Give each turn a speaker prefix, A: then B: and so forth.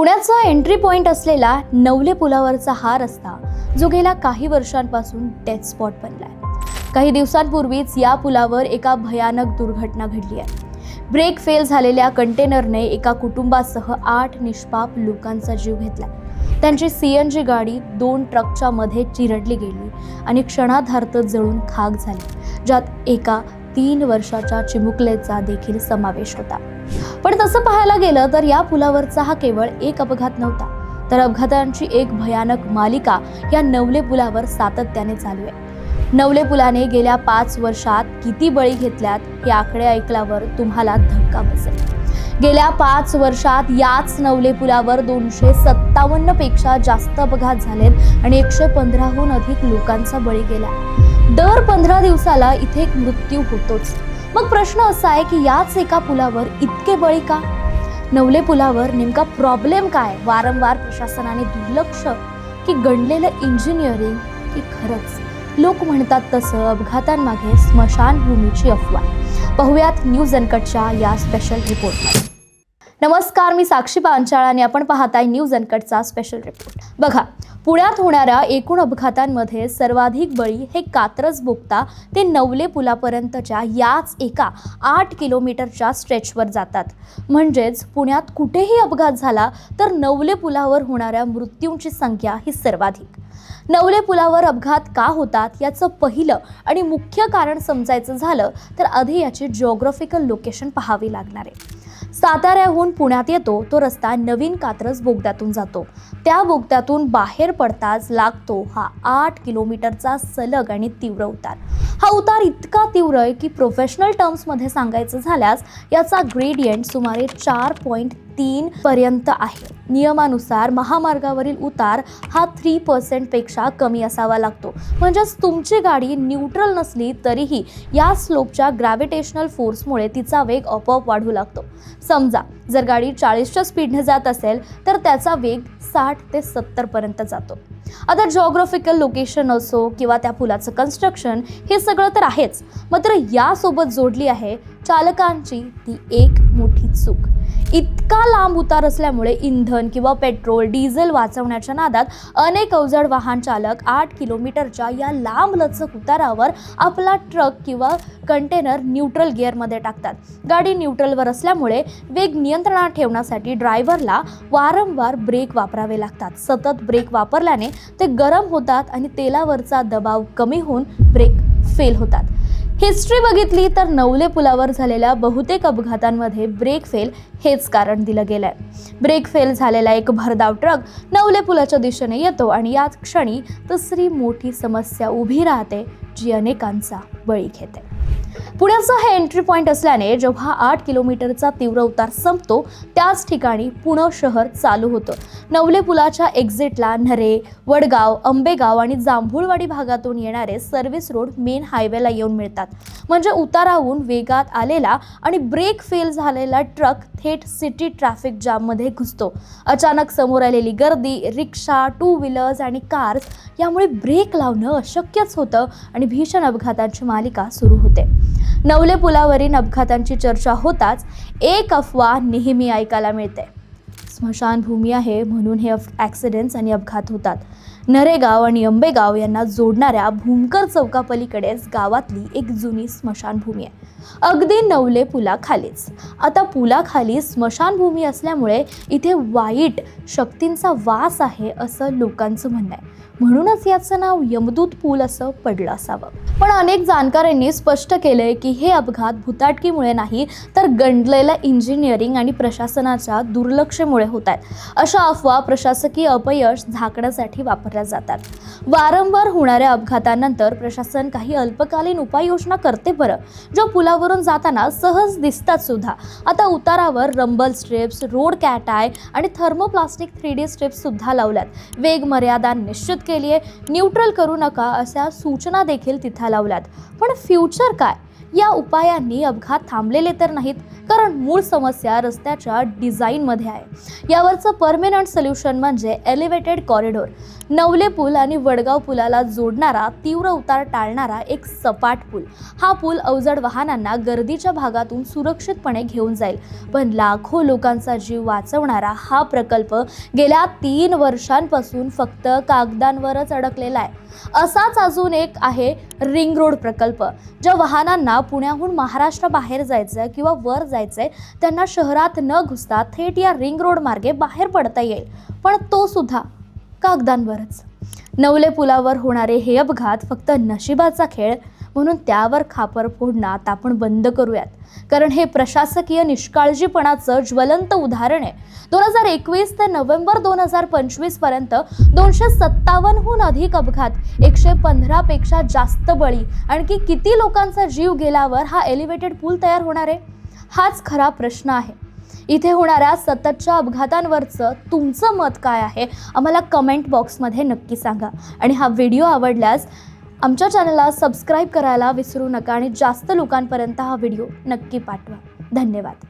A: पुण्याचा entry point असलेला नवले पुलावरचा हा रस्ता जो गेल्या काही वर्षांपासून डेथ स्पॉट बनलाय. काही दिवसांपूर्वीच या पुलावर एका भयानक दुर्घटना घडली आहे. ब्रेक फेल झालेल्या कंटेनरने एका कुटुंबासह आठ निष्पाप लोकांचा जीव घेतला. त्यांची सी एन जी गाडी दोन ट्रकच्या मध्ये चिरडली गेली आणि क्षणाधार्त जळून खाक झाली ज्यात एका तीन वर्षाच्या चिमुकलेचा देखील समावेश होता. पण तसं पाहायला गेलं तर या पुलावरचा हा केवळ एक अपघात नव्हता. तर अपघातांची एक भयानक मालिका या नवले पुलावर सातत्याने चालू आहे. नवले पुलाने गेल्या पाच वर्षात किती बळी घेतल्यात हे आकडे ऐकल्यावर तुम्हाला धक्का बसेल. गेल्या पाच वर्षात याच नवले पुलावर दोनशे सत्तावन्नपेक्षा जास्त अपघात झालेत आणि एकशे पंधराहून अधिक लोकांचा बळी गेला. दर पंधरा दिवसाला इथे एक मृत्यू होतोच. मग प्रश्न असा आहे की याच एका पुलावर इतके बळी का? नवले पुलावर नेमका प्रॉब्लेम काय? वारंवार प्रशासनाने दुर्लक्ष की गणलेलं इंजिनिअरिंग की खरंच? लोक म्हणतात तसं अपघातांमागे स्मशानभूमीची अफवा. पाहुयात न्यूज अनकटच्या या स्पेशल रिपोर्टमध्ये नमस्कार मी साक्षी पांचाळ आणि आपण पाहताय न्यूज अनकटचा स्पेशल रिपोर्ट बघा पुण्यात होणाऱ्या एकूण अपघातांमध्ये सर्वाधिक बळी हे कात्रज बोगता ते नवले पुलापर्यंतच्या याच एका आठ किलोमीटरच्या स्ट्रेचवर जातात. म्हणजेच पुण्यात कुठेही अपघात झाला तर नवले पुलावर होणाऱ्या मृत्यूंची संख्या ही सर्वाधिक. नवले पुलावर अपघात का होतात याचं पहिलं आणि मुख्य कारण समजायचं झालं तर आधी याची जिओग्राफिकल लोकेशन पाहावी लागणार आहे. साताऱ्याहून पुण्यात येतो तो रस्ता नवीन कात्रज बोगद्यातून जातो. त्या बोगद्यातून बाहेर पडताच लागतो हा आठ किलोमीटरचा सलग आणि तीव्र उतार. हा उतार इतका तीव्र आहे की प्रोफेशनल टर्म्समध्ये सांगायचं झाल्यास याचा ग्रेडियंट सुमारे चार पॉईंट तीन पर्यंत आहे. नियमानुसार महामार्गावरील उतार हा थ्री पर्सेंटपेक्षा कमी असावा लागतो. म्हणजेच तुमची गाडी न्यूट्रल नसली तरीही या स्लोपच्या ग्रॅव्हिटेशनल फोर्समुळे तिचा वेग आपोआप वाढू लागतो. समजा जर गाडी चाळीसच्या स्पीडने जात असेल तर त्याचा वेग साठ ते सत्तरपर्यंत जातो. आता जॉग्राफिकल लोकेशन असो किंवा त्या पुलाचं कन्स्ट्रक्शन हे सगळं तर आहेच. मात्र यासोबत जोडली आहे चालकांची ती एक मोठी चूक. इतका लांब उतार असल्यामुळे इंधन किंवा पेट्रोल डिझेल वाचवण्याच्या नादात अनेक अवजड वाहन चालक आठ किलोमीटरच्या या लांब लचक उतारावर आपला ट्रक किंवा कंटेनर न्यूट्रल गिअरमध्ये टाकतात. गाडी न्यूट्रलवर असल्यामुळे वेग नियंत्रणात ठेवण्यासाठी ड्रायव्हरला वारंवार ब्रेक वापरावे लागतात. सतत ब्रेक वापरल्याने ते गरम होतात आणि तेलावरचा दबाव कमी होऊन ब्रेक फेल होतात. हिस्ट्री बघितली तर नवले पुलावर झालेल्या बहुतेक अपघातांमध्ये ब्रेक फेल हेच कारण दिलं गेलं आहे ब्रेक फेल झालेला एक भरधाव ट्रक नवले पुलाच्या दिशेने येतो आणि याच क्षणी दुसरी मोठी समस्या उभी राहते जी अनेकांचा बळी घेते. पुण्याचं हे एंट्री पॉईंट असल्याने जेव्हा आठ किलोमीटरचा तीव्र उतार संपतो त्याच ठिकाणी पुणे शहर चालू होतं. नवले पुलाच्या एक्झिटला नरे वडगाव आंबेगाव आणि जांभूळवाडी भागातून येणारे सर्व्हिस रोड मेन हायवेला येऊन मिळतात. म्हणजे उताराहून वेगात आलेला आणि ब्रेक फेल झालेला ट्रक थेट सिटी ट्रॅफिक जाममध्ये घुसतो. अचानक समोर आलेली गर्दी रिक्षा टू व्हीलर्स आणि कार्स यामुळे ब्रेक लावणं अशक्यच होतं आणि भीषण अपघातांची मालिका सुरू होते. नवले पुलावरील अपघातांची चर्चा होताच एक अफवा नेहमी ऐकायला मिळते. स्मशानभूमी आहे म्हणून हे ॲक्सिडेंट्स आणि अपघात होतात. नरेगाव आणि अंबेगाव यांना जोडणाऱ्या भूमकर चौकापलीकडेच गावातली एक जुनी स्मशानभूमी आहे. अगदी नवले पुलाखालीच. आता पुलाखाली स्मशानभूमी असल्यामुळे इथे वाईट शक्तींचा वास आहे असं लोकांचं म्हणणं आहे. म्हणूनच याचं नाव यमदूत पूल असं पडलं असावं. पण अनेक जाणकारांनी स्पष्ट केलंय की हे अपघात भुताटकीमुळे नाही तर गंडलेलं इंजिनिअरिंग आणि प्रशासनाच्या दुर्लक्षमुळे होत आहेत अशा अफवा प्रशासकीय अपयश झाकण्यासाठी वापरल्या जातात. वारंवार होणाऱ्या अपघातानंतर प्रशासन काही अल्पकालीन उपाययोजना करते बरं जो पुलावरून जाताना सहज दिसतात सुद्धा. आता उतारावर rumble strips road cat eye आणि थर्मोप्लास्टिक थ्री डी स्ट्रिप्स सुद्धा लावल्यात. वेग मर्यादा निश्चित केली आहे न्यूट्रल करू नका अशा सूचना देखील तिथं लावल्यात पण फ्युचर काय? या उपायांनी अपघात थांबलेले तर नाहीत कारण मूळ समस्या रस्त्याच्या डिझाईनमध्ये आहे. यावरचं परमनंट सोल्युशन म्हणजे एलिव्हेटेड कॉरिडोर नवले पूल आणि वडगाव पुलाला जोडणारा तीव्र उतार टाळणारा एक सपाट पूल. हा पूल अवजड वाहनांना गर्दीच्या भागातून सुरक्षितपणे घेऊन जाईल. पण लाखो लोकांचा जीव वाचवणारा हा प्रकल्प गेल्या तीन वर्षांपासून फक्त कागदांवरच अडकलेला आहे. असाच अजून एक आहे रिंग रोड प्रकल्प ज्या वाहनांना पुण्याहून महाराष्ट्र बाहेर जायचं किंवा वर जायचंय त्यांना शहरात न घुसता थेट या रिंग रोड मार्गे बाहेर पडता येईल. पण तो सुद्धा कागदांवरच. नवले पुलावर होणारे हे अपघात फक्त नशिबाचा खेळ म्हणून त्यावर खापर फोडणं आता आपण बंद करूयात. कारण हे प्रशासकीय निष्काळजीपणाचं ज्वलंत उदाहरण आहे. दोन हजार एकवीस ते नोव्हेंबर दोन हजार पंचवीसपर्यंत दोनशे सत्तावन्नहून अधिक अपघात एकशे पंधरापेक्षा जास्त बळी आणखी किती लोकांचा जीव गेल्यावर हा एलिव्हेटेड पूल तयार होणार आहे? हाच खरा प्रश्न आहे. इथे होणाऱ्या सततच्या अपघातांवरचं तुमचं मत काय आहे? आम्हाला कमेंट बॉक्समध्ये नक्की सांगा. आणि हा व्हिडिओ आवडल्यास आमच्या चॅनलला सबस्क्राईब करायला विसरू नका आणि जास्त लोकांपर्यंत हा व्हिडिओ नक्की पाठवा. धन्यवाद.